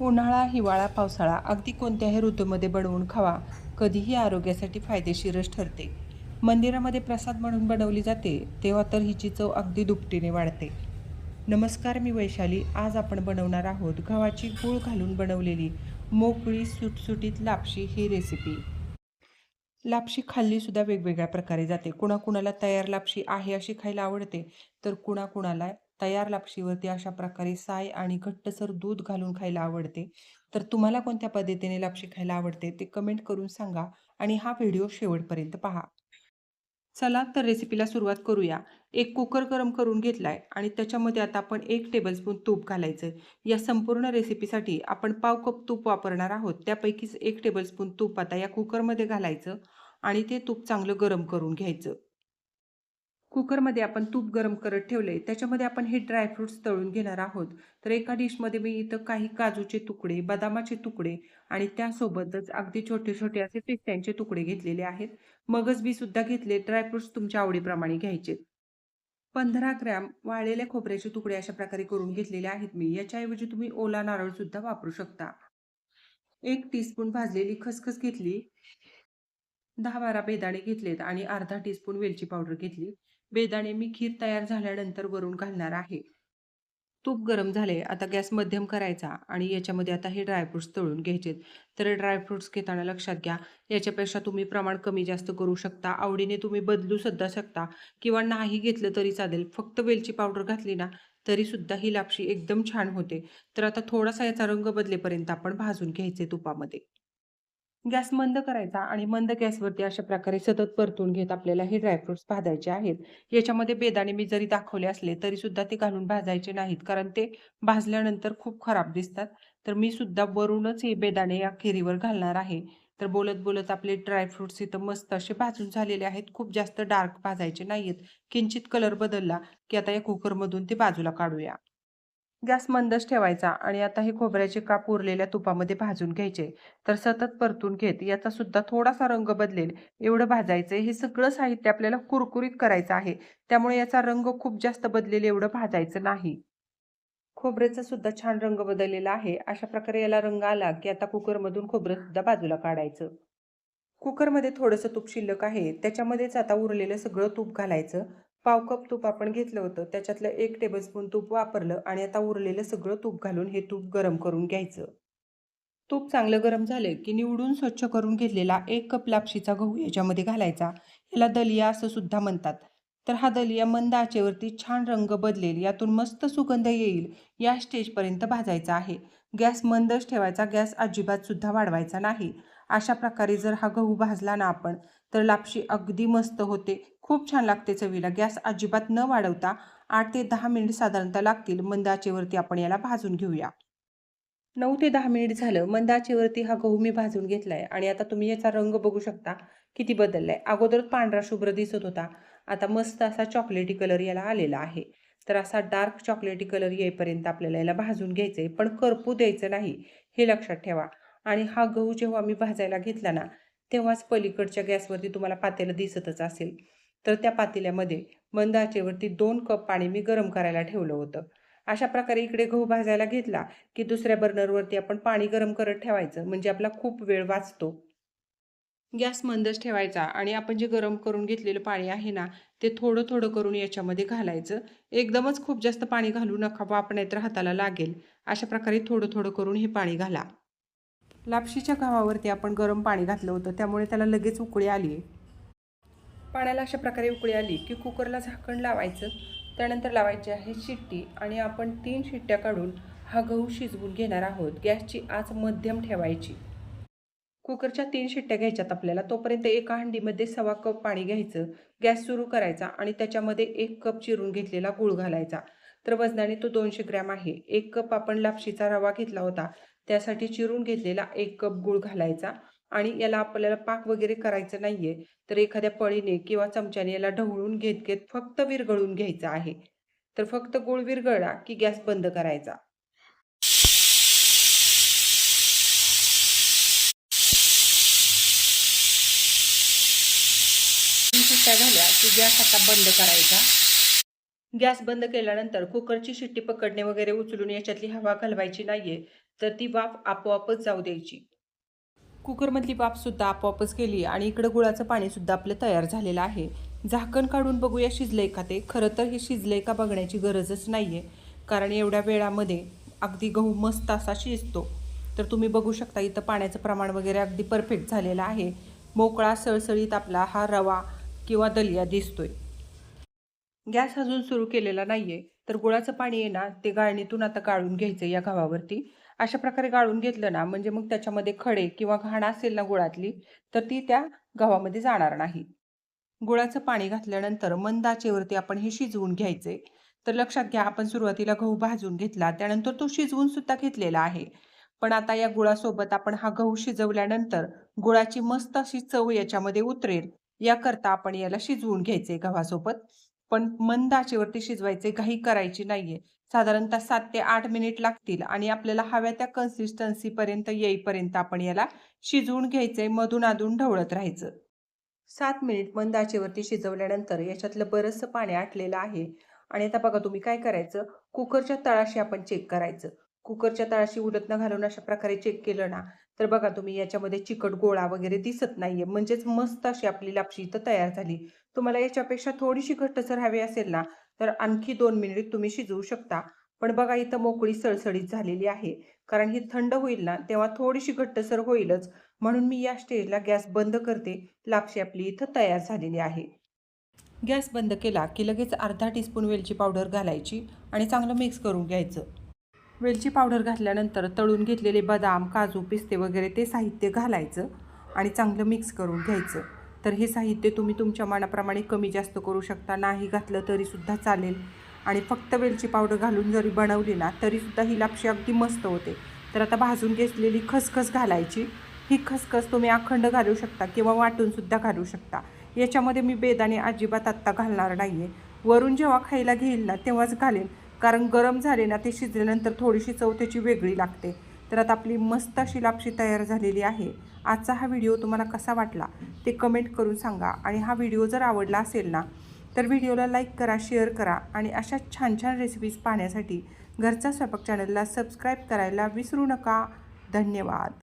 उन्हाळा हिवाळा पावसाळा अगदी कोणत्याही ऋतूमध्ये बनवून खावा. कधीही आरोग्यासाठी फायदेशीरच ठरते. मंदिरामध्ये प्रसाद म्हणून बनवली जाते तेव्हा तर हिची चव अगदी दुपटीने वाढते. नमस्कार मी वैशाली. आज आपण बनवणार आहोत गव्हाची गूळ घालून बनवलेली मोकळी सुटसुटीत लापशी ही रेसिपी लापशी खाल्ली सुद्धा वेगवेगळ्या प्रकारे जाते. कुणाकुणाला तयार लापशी आहे अशी खायला आवडते तर कुणाकुणाला तयार लापशीवरती अशा प्रकारे साय आणि घट्टसर दूध घालून खायला आवडते. तर तुम्हाला कोणत्या पद्धतीने लापशी खायला आवडते ते कमेंट करून सांगा आणि हा व्हिडिओ शेवटपर्यंत पहा. चला तर रेसिपीला सुरुवात करूया. एक कुकर गरम करून घेतलाय आणि त्याच्यामध्ये आता आपण एक टेबलस्पून तूप घालायचं या संपूर्ण रेसिपीसाठी आपण पाव कप तूप वापरणार आहोत. त्यापैकीच एक टेबलस्पून तूप आता या कुकरमध्ये घालायचं आणि ते तूप चांगलं गरम करून घ्यायचं. कुकरमध्ये आपण तूप गरम करत ठेवले त्याच्यामध्ये आपण हे ड्रायफ्रुट्स तळून घेणार आहोत. तर एका डिशमध्ये मी इथं काही काजूचे तुकडे बदामाचे तुकडे आणि त्यासोबतच अगदी छोटे छोटे असे पिस्त्यांचे तुकडे घेतलेले आहेत. मगच बी सुद्धा घेतले. ड्रायफ्रुट्स तुमच्या आवडीप्रमाणे घ्यायचे पंधरा ग्रॅम वाळलेल्या खोबऱ्याचे तुकडे अशा प्रकारे करून घेतलेले आहेत मी. याच्याऐवजी तुम्ही ओला नारळ सुद्धा वापरू शकता. एक टीस्पून भाजलेली खसखस घेतली. दहा बारा बेदाणे घेतलेत आणि अर्धा टीस्पून वेलची पावडर घेतली. बेदाणे मी खीर तयार झाल्यानंतर वरून घालणार आहे. तूप गरम झाले आता गॅस मध्यम करायचा आणि याच्यामध्ये आता हे ड्रायफ्रुट्स तळून घ्यायचे तर ड्रायफ्रुट्स घेताना लक्षात घ्या याच्यापेक्षा तुम्ही प्रमाण कमी जास्त करू शकता आवडीने तुम्ही बदलू सुद्धा शकता किंवा नाही घेतलं तरी चालेल. फक्त वेलची पावडर घातली ना तरी सुद्धा ही लापशी एकदम छान होते. तर आता थोडासा याचा रंग बदलेपर्यंत आपण भाजून घ्यायचे तुपामध्ये. गॅस मंद करायचा आणि मंद गॅसवरती अशा प्रकारे सतत परतून घेत आपल्याला हे ड्रायफ्रुट्स भाजायचे आहेत. याच्यामध्ये बेदाणे मी जरी दाखवले असले तरी सुद्धा ते घालून भाजायचे नाहीत. कारण ते भाजल्यानंतर खूप खराब दिसतात. तर मी सुद्धा वरूनच हे बेदाणे या खिरीवर घालणार आहे. तर बोलत बोलत आपले ड्रायफ्रुट्स इथं मस्त असे भाजून झालेले आहेत. खूप जास्त डार्क भाजायचे नाहीत किंचित कलर बदलला की आता या कुकरमधून ते बाजूला काढूया. गॅस मंदच ठेवायचा आणि आता हे खोबऱ्याचे काप उरलेल्या तुपामध्ये भाजून घ्यायचे. तर सतत परतून घेत याचा सुद्धा थोडासा रंग बदलेल. एवढं भाजायचं हे सगळं साहित्य आपल्याला कुरकुरीत करायचं आहे. त्यामुळे याचा रंग खूप जास्त बदलेल एवढं भाजायचं नाही. खोबऱ्याचा सुद्धा छान रंग बदललेला आहे. अशा प्रकारे याला रंग आला की आता कुकरमधून खोबरं सुद्धा बाजूला काढायचं. कुकरमध्ये थोडंसं तूप शिल्लक आहे. त्याच्यामध्येच आता उरलेलं सगळं तूप घालायचं. पाव कप तूप आपण घेतलं होतं. त्याच्यातलं एक टेबलस्पून तूप वापरलं आणि आता उरलेलं सगळं तूप घालून हे तूप गरम करून घ्यायचं. तूप चांगलं गरम झालं की निवडून स्वच्छ करून घेतलेला एक कप लापशीचा गहू याच्यामध्ये घालायचा. याला दलिया असं सुद्धा म्हणतात. तर हा दलिया मंद आचेवरती छान रंग बदलेल यातून मस्त सुगंध येईल या स्टेजपर्यंत भाजायचा आहे. गॅस मंदच ठेवायचा गॅस अजिबात सुद्धा वाढवायचा नाही. अशा प्रकारे जर हा गहू भाजला ना आपण तर लापशी अगदी मस्त होते. खूप छान लागते चवीला. गॅस अजिबात न वाढवता आठ ते दहा मिनिट साधारणतः लागतील. मंद आचेवरती आपण याला भाजून घेऊया. नऊ ते दहा मिनिट झालं. मंदाचेवरती हा गहू मी भाजून घेतलाय आणि आता तुम्ही याचा रंग बघू शकता किती बदललाय. अगोदर पांढरा शुभ्र दिसत होता. आता मस्त असा चॉकलेटी कलर याला आलेला आहे. तर असा डार्क चॉकलेटी कलर येईपर्यंत आपल्याला याला भाजून घ्यायचं आहे पण करपू द्यायचं नाही हे लक्षात ठेवा. आणि हा गहू जेव्हा मी भाजायला घेतला ना तेव्हाच पलीकडच्या गॅसवरती तुम्हाला पातेलं दिसतच असेल. तर त्या पातेल्यामध्ये मंद आचेवरती दोन कप पाणी मी गरम करायला ठेवलं होतं. अशा प्रकारे इकडे गहू भाजायला घेतला की दुसऱ्या बर्नरवरती आपण पाणी गरम करत ठेवायचं म्हणजे आपला खूप वेळ वाचतो. गॅस मंदच ठेवायचा आणि आपण जे गरम करून घेतलेलं पाणी आहे ना ते थोडं थोडं करून याच्यामध्ये घालायचं. एकदमच खूप जास्त पाणी घालू नका वापरण्यात हाताला लागेल. अशा प्रकारे थोडं थोडं करून हे पाणी घाला. लापशीच्या घावावरती आपण गरम पाणी घातलं होतं. त्यामुळे त्याला लगेच उकळी आली. आहे पाण्याला अशा प्रकारे उकळी आली की कुकरला झाकण लावायचं. त्यानंतर लावायची आहे शिट्टी आणि आपण तीन शिट्ट्या काढून हा गहू शिजवून घेणार आहोत. गॅसची आच मध्यम ठेवायची. कुकरच्या तीन शिट्ट्या घ्यायच्यात आपल्याला. तोपर्यंत एका हंडीमध्ये सव्वा कप पाणी घ्यायचं. गॅस सुरू करायचा आणि त्याच्यामध्ये एक कप चिरून घेतलेला गूळ घालायचा. तर वजनाने तो दोनशे ग्रॅम आहे. एक कप आपण लापशीचा रवा घेतला होता. त्यासाठी चिरून घेतलेला एक कप गूळ घालायचा आणि याला आपल्याला पाक वगैरे करायचं नाहीये. तर एखाद्या पळीने किंवा चमच्याने याला ढवळून घेत घेत फक्त विरघळून घ्यायचं आहे. तर फक्त गूळ विरघळला की गॅस बंद करायचा. झाल्या की गॅस आता बंद करायचा. गॅस बंद केल्यानंतर कुकरची शिट्टी पकडणे वगैरे उचलून याच्यातली हवा घालवायची नाहीये तर ती वाफ आपोआपच जाऊ द्यायची. कुकरमधली वाफसुद्धा आपोआपच गेली आणि इकडं गुळाचं पाणीसुद्धा आपलं तयार झालेलं आहे. झाकण काढून बघूया शिजलंय का ते खरं तर हे शिजलंय का बघण्याची गरजच नाही आहे कारण एवढ्या वेळामध्ये अगदी गहू मस्त असा शिजतो. तर तुम्ही बघू शकता इथं पाण्याचं प्रमाण वगैरे अगदी परफेक्ट झालेलं आहे. मोकळा सळसळीत आपला हा रवा किंवा दलिया दिसतोय. गॅस अजून सुरू केलेला नाहीये. तर गुळाचं पाणी आहे ना ते गाळणीतून आता गाळून घ्यायचं या गव्हावरती अशा प्रकारे गाळून घेतलं ना म्हणजे मग त्याच्यामध्ये खडे किंवा घाण असेल ना गुळातली तर ती त्या गव्हामध्ये जाणार नाही. गुळाचं पाणी घातल्यानंतर मंद आचेवरती आपण हे शिजवून घ्यायचे तर लक्षात घ्या आपण सुरुवातीला गहू भाजून घेतला त्यानंतर तो शिजवून सुद्धा घेतलेला आहे. पण आता या गुळासोबत आपण हा गहू शिजवल्यानंतर गुळाची मस्त अशी चव याच्यामध्ये उतरेल. याकरता आपण याला शिजवून घ्यायचे गव्हासोबत. पण मंद आचेवरती शिजवायचे घाई करायची नाहीये. साधारणतः सात ते आठ मिनिट लागतील आणि आपल्याला हव्या त्या कन्सिस्टन्सीपर्यंत येईपर्यंत आपण याला शिजवून घ्यायचे मधून अधून ढवळत राहायचं. सात मिनिट मंद आचेवरती शिजवल्यानंतर याच्यातलं बरंचसं पाणी आटलेलं आहे. आणि आता बघा तुम्ही काय करायचं? कुकरच्या तळाशी आपण चेक करायचं. कुकरच्या तळाशी उलट न घालून अशा प्रकारे चेक केलं ना तर बघा तुम्ही याच्यामध्ये चिकट गोळा वगैरे दिसत नाहीये. म्हणजेच मस्त अशी आपली लापशी इथं तयार झाली. तुम्हाला याच्यापेक्षा थोडीशी घट्टसर हवी असेल ना तर आणखी दोन मिनिट तुम्ही शिजवू शकता. पण बघा इथं मोकळी सळसळीत झालेली आहे. कारण ही थंड होईल ना तेव्हा थोडीशी घट्टसर होईलच. म्हणून मी या स्टेजला गॅस बंद करते. लापशी आपली इथं तयार झालेली आहे. गॅस बंद केला की लगेच अर्धा टीस्पून वेलची पावडर घालायची आणि चांगलं मिक्स करून घ्यायचं. वेलची पावडर घातल्यानंतर तळून घेतलेले बदाम काजू पिस्ते वगैरे ते साहित्य घालायचं आणि चांगलं मिक्स करून घ्यायचं. तर हे साहित्य तुम्ही तुमच्या मनाप्रमाणे कमी जास्त करू शकता. नाही घातलं तरीसुद्धा चालेल. आणि फक्त वेलची पावडर घालून जरी बनवली ना तरीसुद्धा ही लापशी अगदी मस्त होते. तर आता भाजून घेतलेली खसखस घालायची. ही खसखस तुम्ही अखंड घालू शकता किंवा वाटूनसुद्धा घालू शकता. याच्यामध्ये मी बेदाने अजिबात आत्ता घालणार नाही आहे वरून जेव्हा खायला घेईल ना तेव्हाच घालेन कारण गरम झाले ना ते शिजल्यानंतर थोडीशी चव त्याची वेगळी लागते. तर आता आपली मस्त अशी लापशी तयार झालेली आहे. आजचा हा व्हिडिओ तुम्हाला कसा वाटला ते कमेंट करून सांगा. आणि हा व्हिडिओ जर आवडला असेल ना तर व्हिडिओला लाईक करा शेअर करा आणि अशा छान छान रेसिपीज पाहण्यासाठी घरचा स्वयंपाक चॅनलला सबस्क्राईब करायला विसरू नका. धन्यवाद.